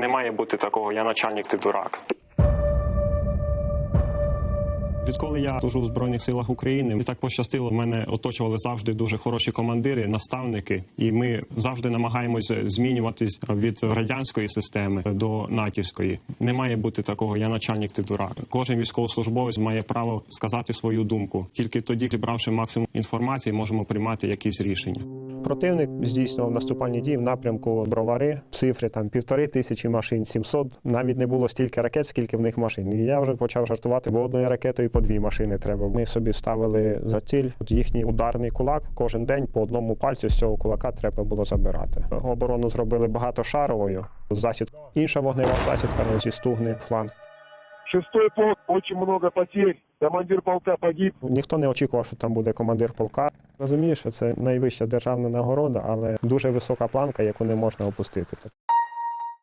Не має бути такого, я начальник, ти дурак. Відколи я служу в Збройних силах України, мені так пощастило. Мене оточували завжди дуже хороші командири, наставники, і ми завжди намагаємось змінюватись від радянської системи до натівської. Не має бути такого, я начальник, ти дурак. Кожен військовослужбовець має право сказати свою думку. Тільки тоді, зібравши максимум інформації, можемо приймати якісь рішення. Противник здійснював наступальні дії в напрямку бровари. Цифри там півтори тисячі машин, 700. Навіть не було стільки ракет, скільки в них машин. І я вже почав жартувати, бо одною ракетою по дві машини треба. Ми собі ставили за ціль їхній ударний кулак. Кожен день по одному пальцю з цього кулака треба було забирати. Оборону зробили багатошаровою. Засідка інша вогнева засідка ну, зі стугни фланг. Шестой полк, очень много потерь. Командир полка погиб. Ніхто не очікував, що там буде командир полка. Розумію, що це найвища державна нагорода, але дуже висока планка, яку не можна опустити.